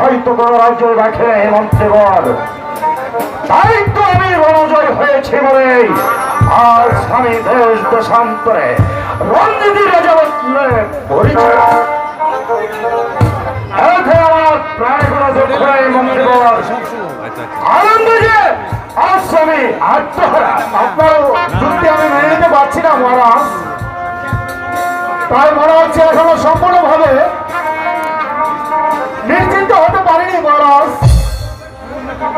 হয়তো কোনো রাজ্য রাখে মন্ত্রীবর তাই তো আমি রণজয় হয়েছি বলে আজ আমি দেশ দেশান্তরে রঞ্জিতি রাজবত্নে পরিচয়। আমার প্রাণগুলো দুঃখ এই মন্ত্রীবর আনন্দ যে আজ আমি আত্মহারা আমি মেনে নিতে পারছি না, মহারাজ। তাই মনে হচ্ছে এখনও সম্পূর্ণভাবে নিশ্চিন্ত হতে পারিনি মহারাজ।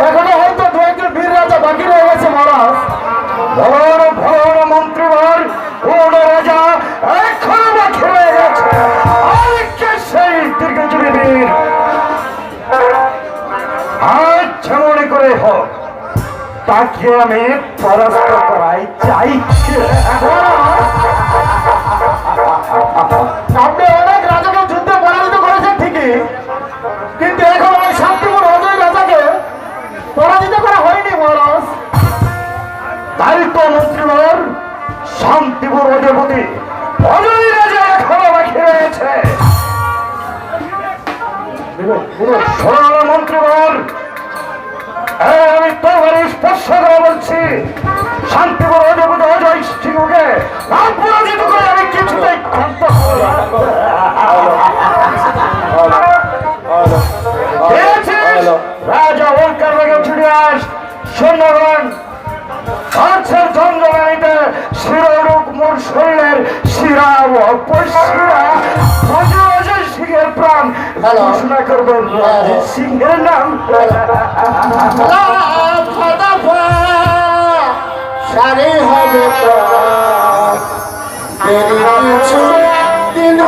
এখনও হয়তো দু একজন বীর রাজা বাকি রয়ে গেছে মহারাজ। কোন রাজা এখনও বাকি গেছে। মনে করে হোক, তাকে আমি পরাস্ত করাই চাই। পেয়েছিস? রাজা ওলকার বেগে ছুটে আস সৈন্যগণ আছেন জঙ্গলানিতে শিরোরূপ মোর শরীরের শিরা ও সিংহের প্রাণ। ঘোষণা করবেন সিংহের নাম। সারে হবে দিন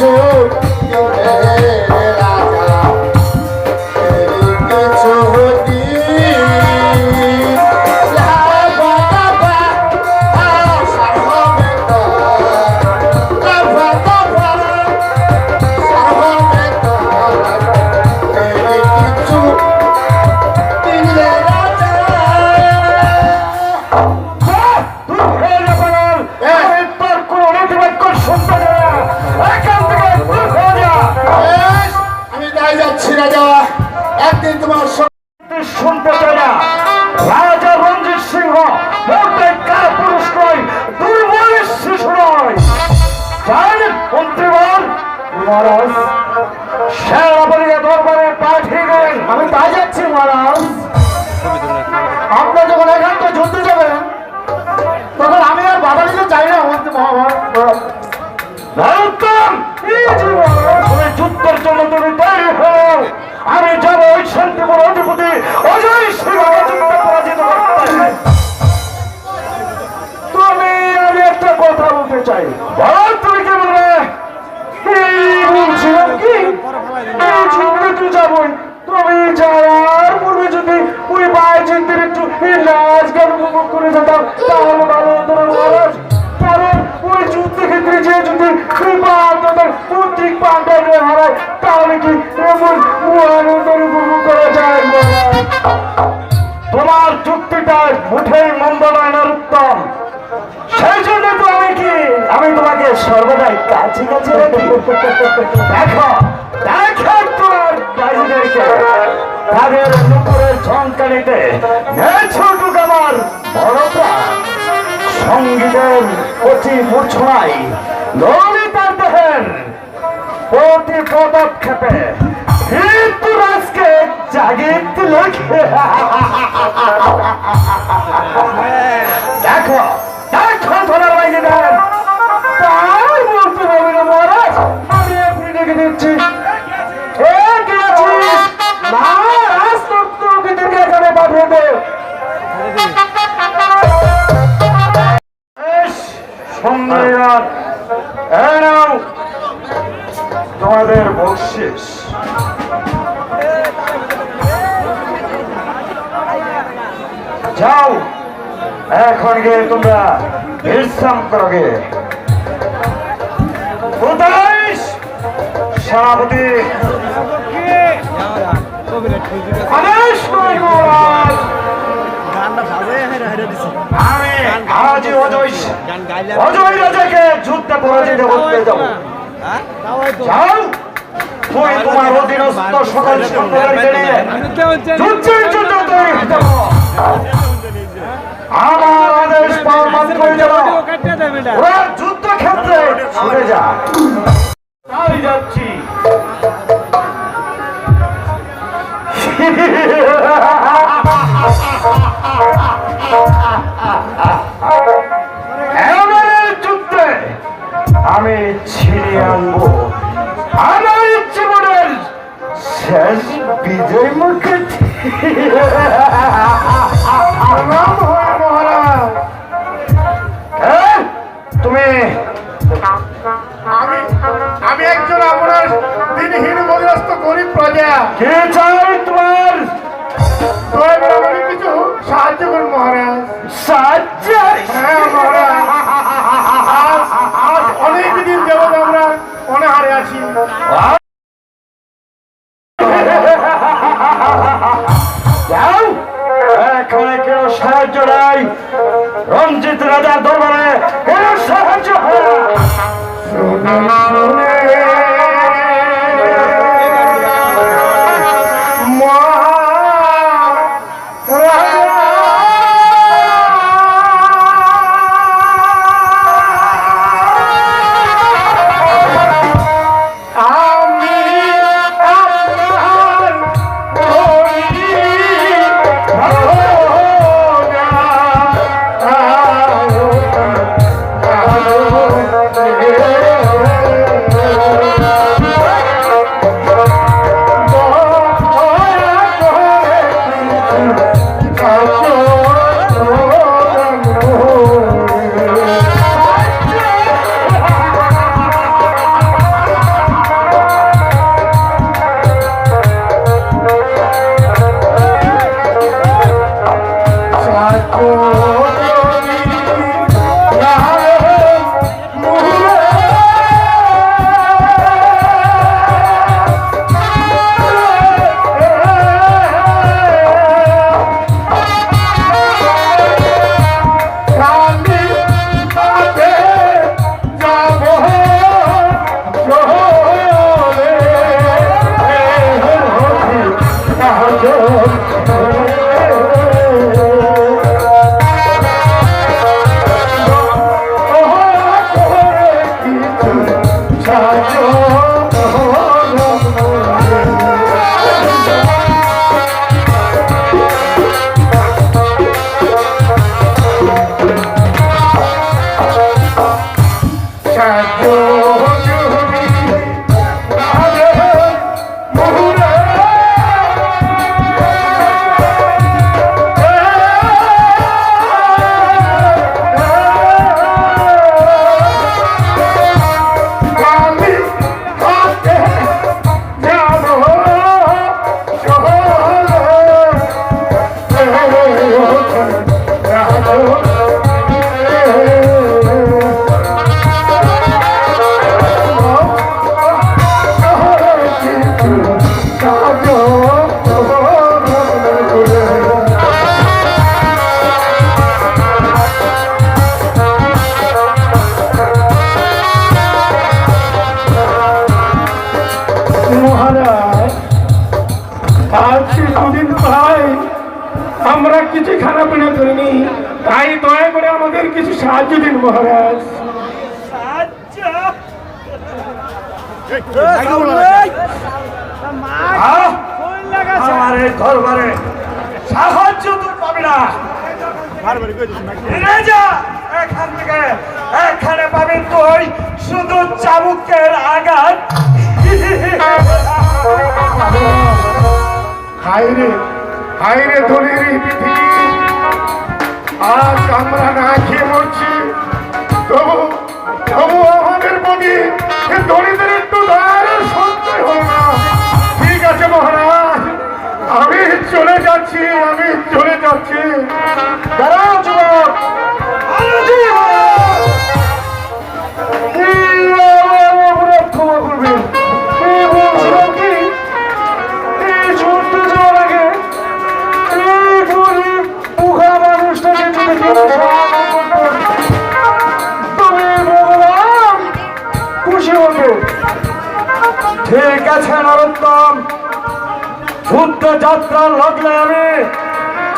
যদি সর্বদাই কাছে কাছে দেখো দেখো তোর দাইদেরকে তাদের নুপুরের ঝঙ্কানিতে ছোটুক আমার বড় সঙ্গীতের অতি মূর্ছনাই ললিতার দেহের প্রতি পদক্ষেপে দেখো এখন গিয়ে তোমরা বিশ্রাম করো দিছি আমি। আমার আদেশ পাওয়া যেন ওরা যুদ্ধক্ষেত্রে ছুটে যা তাই যাচ্ছি। যুদ্ধে আমি ছিনিয়ে আনব। আমার জীবনের শেষ বিজয় মুখে। Oh, কিছু খানা পিনা করিনি। তাই দয়া করে আমাদের কিছু সাহায্য দিন মহারাজ। আহ! আমার এই দরবারে সাহায্য পাবি না। যা এখান থেকে। এখানে পাবি তুই শুধু চাবুকের আঘাত। হাইরে হাইরে ধনির পৃথিবী আজ আমরা না খেয়ে মরছি, তবু তবু আমাদের এ দরিদ্রের একটু দয়ার সঞ্চয় হল না। ঠিক আছে মহারাজ, আমি চলে যাচ্ছি, আমি চলে যাচ্ছি। দাঁড়াও আছে নরোত্তম। যুদ্ধ যাত্রা লাগলে আমি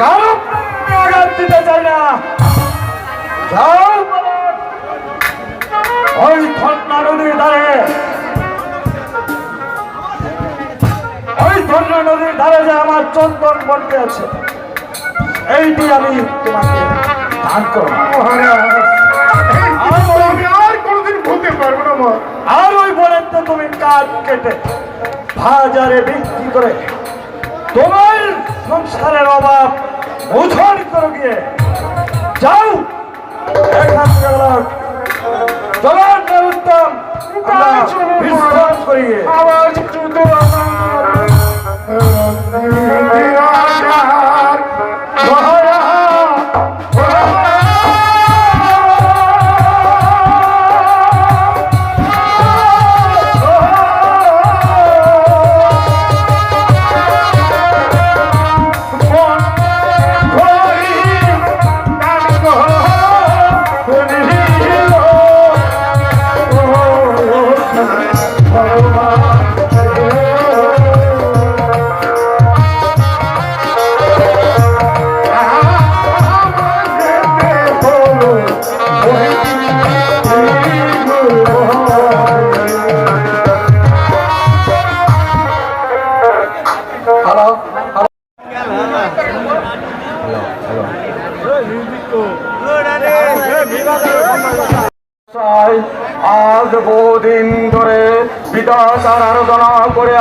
কারও আঘাত দিতে চাই না। ওই ধর্ণা নদীর ধারে। ওই ধর্ণা নদীর ধারে যে আমার চন্দন বর্তে আছে, এইটি আমি তোমাকে দান করব। আর কোনোদিন ভুলতে পারব না মা আর ওই বলেন তো তুমি কাঠ কেটে বাজারে বিক্রি করে তোমার সংসারের অভাব মোচন করে গিয়ে যাও। উত্তম বিশ্রাম আওয়াজ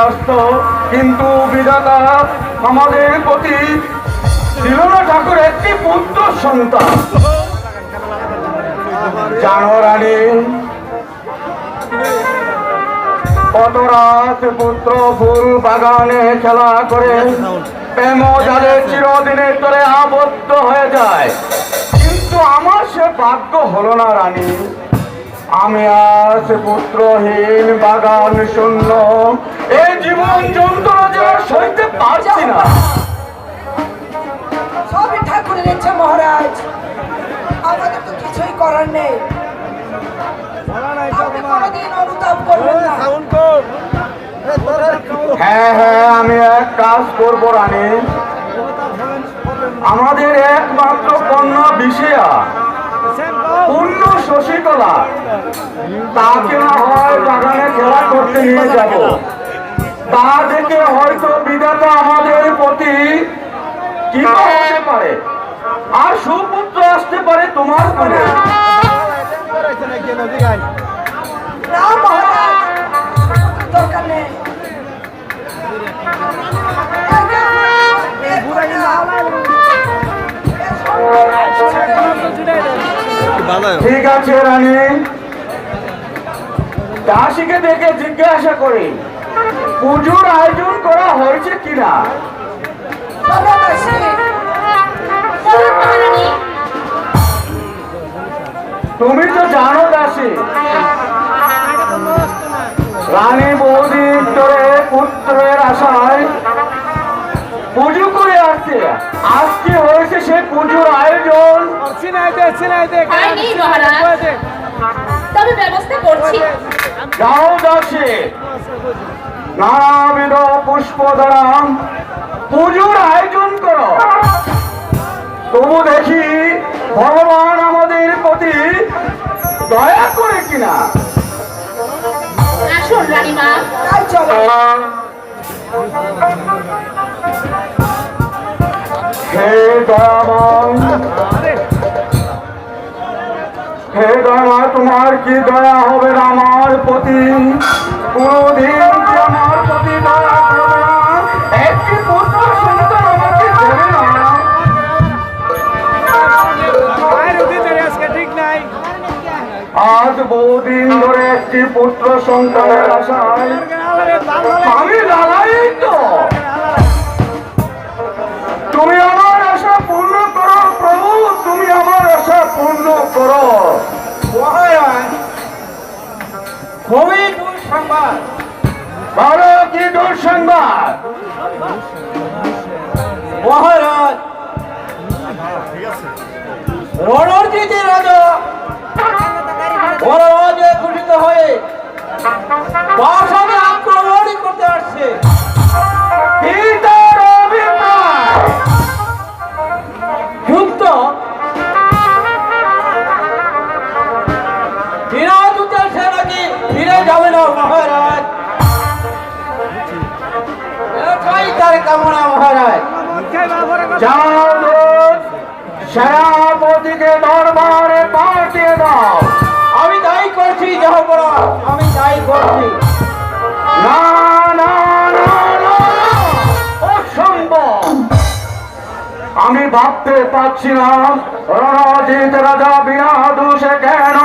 আসতো, কিন্তু বিধাতা আমাদের প্রতি ছিল না ঠাকুর, একটি পুত্র সন্তান। জানো রানী কত রাত পুত্র ফুল বাগানে খেলা করে প্রেম জালে চিরদিনের তরে আবদ্ধ হয়ে যায়। কিন্তু আমার সে ভাগ্য হলো না রানী। আমি আজ পুত্রহীন বাগান শূন্য। এই জীবন যন্ত্রণা যে আর সইতে পারছি না। সবই ঠাকুরের ইচ্ছা মহারাজ। আমাদের তো কিছুই করার নেই। হ্যাঁ হ্যাঁ আমি এক কাজ করব রানী। আমাদের একমাত্র কন্যা বিষয়া। শশীকলা। তাকে হয় বাগানে খেলা করতে নিয়ে যাব। তা থেকে হয়তো বিধাতা আমাদের প্রতি কি পারে। আর সুপুত্র আসতে পারে তোমার কোলে না মহারাজ ঠিক আছে, রানী। দাসীকে দেখে জিজ্ঞাসা করি, পুজোর আয়োজন করা হয়েছে কিনা? তুমি তো জানো দাসী। রানী বহুদিন ধরে পুত্রের আশায় পুজো করে আসছে। আজকে হয়েছে সে পুজোর আয়োজন। হয়নি মহারাজ তবে ব্যবস্থা করছি। যাও নানাবিধ পুষ্প দ্বারা পুজোর আয়োজন করো। তবু দেখি ভগবান আমাদের প্রতি দয়া করে কিনা। আসুন রানীমা। তাই চলো হে দয়াময় হে দয়া তোমার কি দয়া হবে আমার প্রতি কোনদিন আমার প্রতি দয়া করবে না। একটি পুত্র সন্তান আমাকে দেবে না। আজ বহুদিন ধরে একটি পুত্র সন্তানের আশায় আলারে দাম ধরে আমি তুমি আমার করো খুবই দুঃসংবাদ ভালো কি দুঃসংবাদ মহারাজ রণজিতের রাজা মহারাজে খুশিত হয়ে বাসাবে আক্রমণ করতে আসছে কি সেনাপতিকে দরবারে পাঠিয়ে দাও। আমি তাই করছি যাহপরা আমি তাই করছি। না না না না, অসম্ভব। আমি ভাবতে পারছি না, রণজিৎ রাজা বিনা দোষে কেন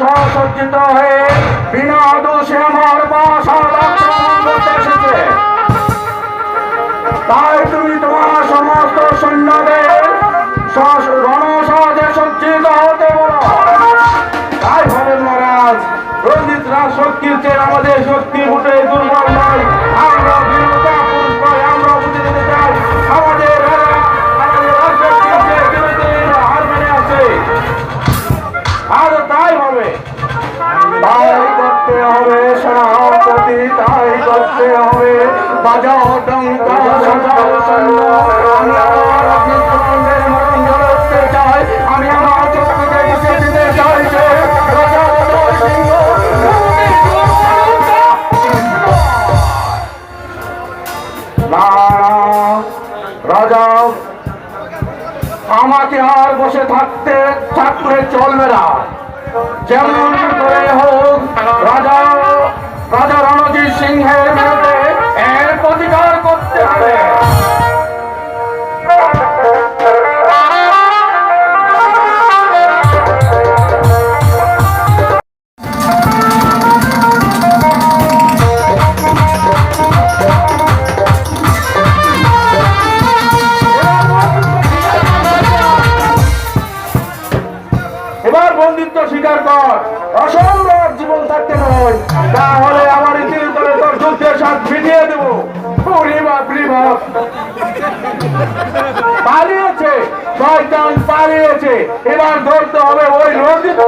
সসজ্জিত হয়ে বিনা দোষে আমার বাসা আক্রমণ করতে এসেছে। তাই তুমি তোমার সমস্ত সৈন্যদের রণসাজে সজ্জিত হতে বলো। তাই হবে মহারাজ, রঞ্জিত রাজ শক্তির চেয়ে আমাদের শক্তি থাকতে থাকলে চলবে না। যেমন করে হোক রাজা রাজা রণজিৎ সিংহের বিরুদ্ধে এর প্রতিকার করতে হবে। যুদ্ধের ভিজিয়ে দেবো। ওরে বাপ রে বাপ। পালিয়েছে, শয়তান পালিয়েছে। এবার ধরতে হবে, ওই রঞ্জিত